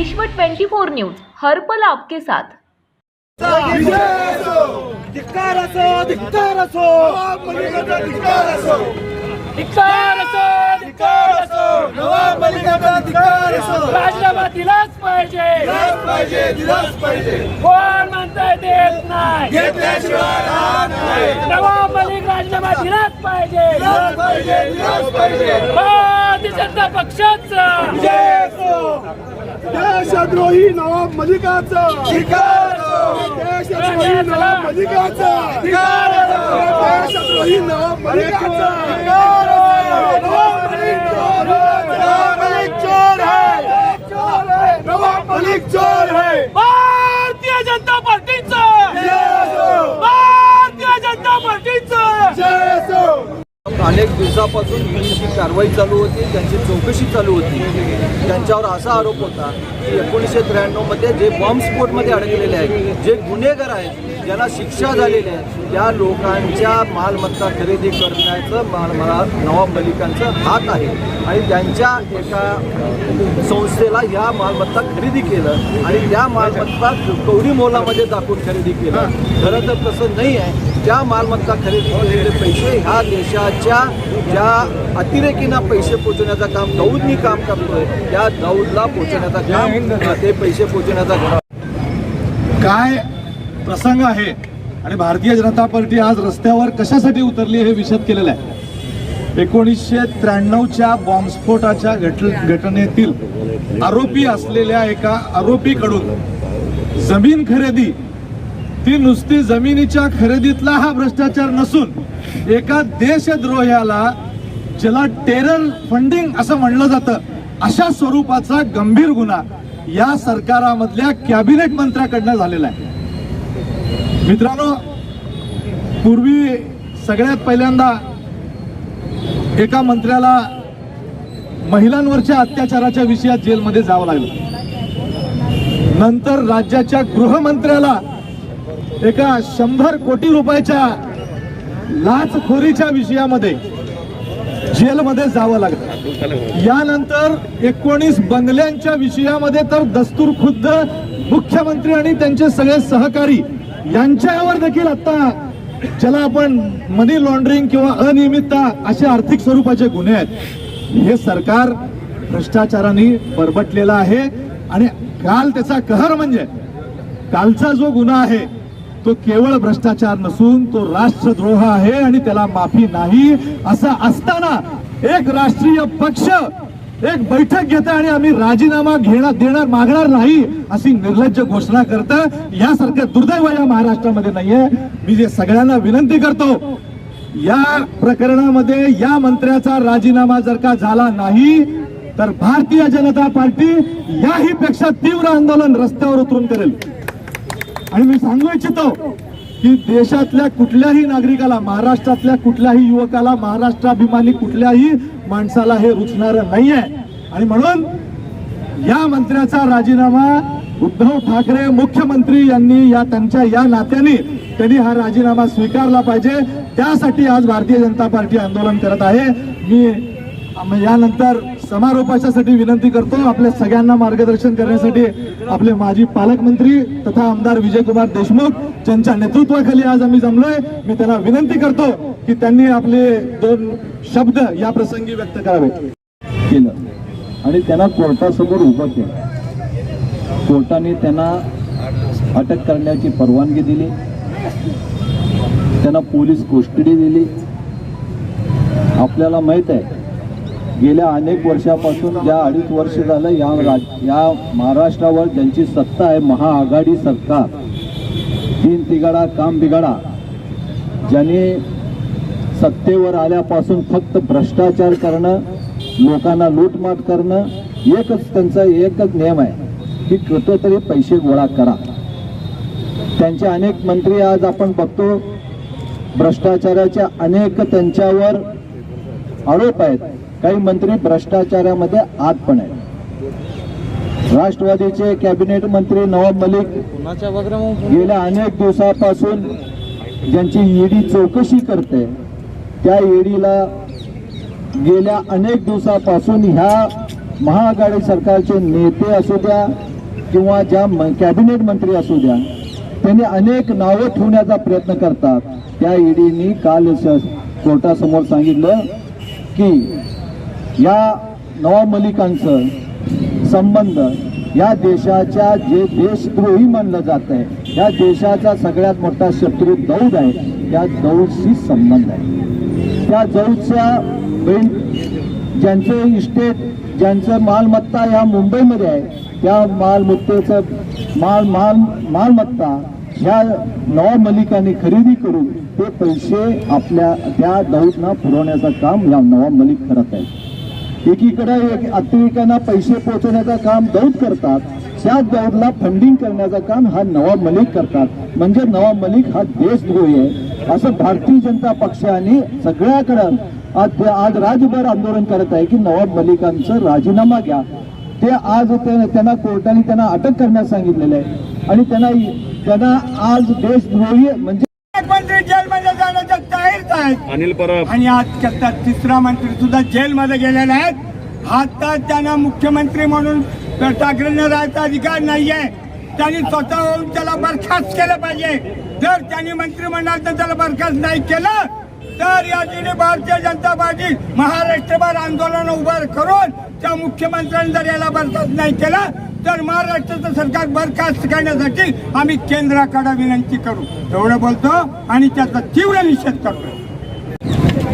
विश्व 24 न्यूज हर्पल आपके साथ धिक्कार असो धिक्कार असो धिक्कार असो धिक्कार असो धिक्कार असो नवाब मलिकाचा धिक्कार असो राजीनामा दिलाच पाहिजे दिलाच पाहिजे दिलाच पाहिजे कोण म्हणताय देत नाही घेतल्याशिवाय नाही नवाब मलिक राजीनामा दिलाच पाहिजे दिलाच पाहिजे दिलाच पाहिजे भारतीय जनता पक्षाचा विजय असो देशद्रोही नवाब मलिकाचा. देशद्रोही नवाब मलिकाचा. देशद्रोही नवाब मलिकाचा धिक्कार असो नवाब मलिक चोर है नवाब मलिक चोर है नवाब मलिक चोर है भारतीय जनता पार्टीचा विजय असो भारतीय जनता पार्टीचा विजय असो अनेक दिवसापासून त्यांची कारवाई चालू होती त्यांची चौकशी चालू होती. त्यांच्यावर असा आरोप होता की एकोणीसशे त्र्याण्णवमध्ये जे बॉम्बस्फोटमध्ये अडकलेले आहेत जे गुन्हेगार आहेत ज्यांना शिक्षा झालेली आहे त्या लोकांच्या मालमत्ता खरेदी करण्याचं माल मला नवाब मलिकांचं हात आहे. आणि त्यांच्या एका संस्थेला ह्या मालमत्ता खरेदी केलं आणि त्या मालमत्ता कवडी मोलामध्ये दाखवून खरेदी केलं. खरं तर तसं नाही आहे. ज्या मालमत्ता खरेदी केलेले पैसे ह्या देशाच्या ज्या अतिरेकींना पैसे पोचवण्याचं काम दौदनी काम करतोय त्या दौदला पोचवण्याचं काम ते पैसे पोचवण्याचा काम काय प्रसंग आहे. आणि भारतीय जनता पार्टी आज रस्त्यावर कशासाठी उतरली हे विषद केलेलं आहे. एकोणीसशे त्र्याण्णवच्या बॉम्बस्फोटाच्या घट घटनेतील आरोपी असलेल्या एका आरोपीकडून जमीन खरेदी. ती नुसती जमिनीच्या खरेदीतला हा भ्रष्टाचार नसून एका देशद्रोह्याला ज्याला टेरर फंडिंग असं म्हणलं जातं अशा स्वरूपाचा गंभीर गुन्हा या सरकारामधल्या कॅबिनेट मंत्र्याकडनं झालेला आहे. मित्रांनो पूर्वी सगळ्यात पहिल्यांदा एका मंत्र्याला महिलांवरच्या अत्याचाराच्या विषयात जेलमध्ये जावं लागलं. नंतर राज्याच्या गृहमंत्र्याला एका शंभर कोटी रुपयाच्या लाचखोरीच्या विषयामध्ये जेलमध्ये जावं लागलं. यानंतर एकोणीस बंगल्यांच्या विषयामध्ये तर दस्तूर खुद्द मुख्यमंत्री आणि त्यांचे सगळे सहकारी यांच्यावर देखील आता ज्याला आपण मनी लॉन्ड्रिंग किंवा अनियमितता असे आर्थिक स्वरूपाचे गुन्हे आहेत हे सरकार भ्रष्टाचाराने बरबटलेलं आहे. आणि काल त्याचा कहर म्हणजे कालचा जो गुन्हा आहे तो केवळ भ्रष्टाचार नसून तो राष्ट्रद्रोह आहे आणि त्याला माफी नाही असं असताना एक राष्ट्रीय पक्ष एक बैठक घेता आणि आम्ही राजीनामा घेणार देणार मागणार नाही अशी निर्लज्ज घोषणा करत. यासारखं दुर्दैव या महाराष्ट्रामध्ये नाहीये. मी जे सगळ्यांना विनंती करतो या प्रकरणामध्ये या मंत्र्याचा राजीनामा जर का झाला नाही तर भारतीय जनता पार्टी याही पेक्षा तीव्र आंदोलन रस्त्यावर उतरून करेल. आणि मी सांगू इच्छितो की देशातल्या कुठल्याही नागरिकाला महाराष्ट्रातल्या कुठल्याही युवकाला महाराष्ट्राभिमानी कुठल्याही माणसाला हे रुचणार नाहीये. आणि म्हणून या मंत्र्याचा राजीनामा उद्धव ठाकरे मुख्यमंत्री यांनी या त्यांच्या या नात्याने त्यांनी हा राजीनामा स्वीकारला पाहिजे. त्यासाठी आज भारतीय जनता पार्टी आंदोलन करत आहे. मी यानंतर समारोपाच्यासाठी विनंती करतो. आपल्या सगळ्यांना मार्गदर्शन करण्यासाठी आपले माजी पालकमंत्री तथा आमदार विजयकुमार देशमुख ज्यांच्या नेतृत्वाखाली आज आम्ही जमलोय मी त्यांना विनंती करतो की त्यांनी आपले दोन शब्द या प्रसंगी व्यक्त करावे केलं. आणि त्यांना कोर्टासमोर उभं केलं. कोर्टाने त्यांना अटक करण्याची परवानगी दिली. त्यांना पोलीस कोस्टडी दिली. आपल्याला माहीत आहे गेल्या अनेक वर्षापासून ज्या अडीच वर्ष झालं या राज या महाराष्ट्रावर ज्यांची सत्ता आहे महाआघाडी सरकार तीन तिगाडा काम बिगाडा ज्याने सत्तेवर आल्यापासून फक्त भ्रष्टाचार करणं लोकांना लूटमाट करणं एकच त्यांचा एकच नियम आहे की कसं तरी पैसे गोळा करा. त्यांचे अनेक मंत्री आज आपण बघतो भ्रष्टाचाराच्या अनेक त्यांच्यावर आरोप आहेत. काही मंत्री भ्रष्टाचारामध्ये आत पण आहेत. राष्ट्रवादीचे कॅबिनेट मंत्री नवाब मलिक गेल्या अनेक दिवसापासून ज्यांची ईडी चौकशी करते त्या ईडीला गेल्या अनेक दिवसापासून ह्या महाआघाडी सरकारचे नेते असू द्या किंवा ज्या कॅबिनेट मंत्री असू द्या त्यांनी अनेक नावं ठेवण्याचा प्रयत्न करतात. त्या ईडीनी काल कोर्टासमोर सांगितलं की या नवाब मलिकांचं संबंध या देशाच्या जे देशद्रोही मानलं जात आहे या देशाचा सगळ्यात मोठा शत्रू दौद आहे त्या दौदशी संबंध आहे. त्या दौदच्या बहीण ज्यांचे इस्टेट ज्यांचं मालमत्ता या मुंबईमध्ये आहे त्या मालमत्तेचं माल माल मालमत्ता ह्या नवाब मलिकांनी खरेदी करून ते पैसे आपल्या त्या दौडना पुरवण्याचं काम या नवाब मलिक करत आहेत. एकीकडे एक अतिरेक्यांना पैसे पोहोचवण्याचं काम दौद करतात त्याच दौदला फंडिंग करण्याचं काम हा नवाब मलिक करतात. म्हणजे नवाब मलिक हा देशद्रोही आहे. असं भारतीय जनता पक्षाने सगळ्याकडं आज आज राजभर आंदोलन करत आहे की नवाब मलिकांचं राजीनामा घ्या. ते आज त्यांना कोर्टाने त्यांना अटक करण्यास सांगितलेलं आहे. आणि त्यांना त्यांना आज देशद्रोही म्हणजे आहेत. अनिल परब. आणि आज त्याचा तिसरा मंत्री सुद्धा जेलमध्ये गेलेला आहेत आता त्यांना मुख्यमंत्री म्हणून ठाकरेंना राहायचा अधिकार नाहीये. त्यांनी स्वतः होऊन त्याला बरखास्त केलं पाहिजे. जर त्यांनी मंत्रिमंडळात त्याला बरखास्त नाही केलं तर या ठिकाणी भारतीय जनता पार्टी महाराष्ट्रभर आंदोलन उभं करून त्या मुख्यमंत्र्यांनी जर याला बरखास्त नाही केलं तर महाराष्ट्राचं सरकार बरखास्त करण्यासाठी आम्ही केंद्राकडे विनंती करू. एवढं बोलतो आणि त्याचा तीव्र निषेध करतो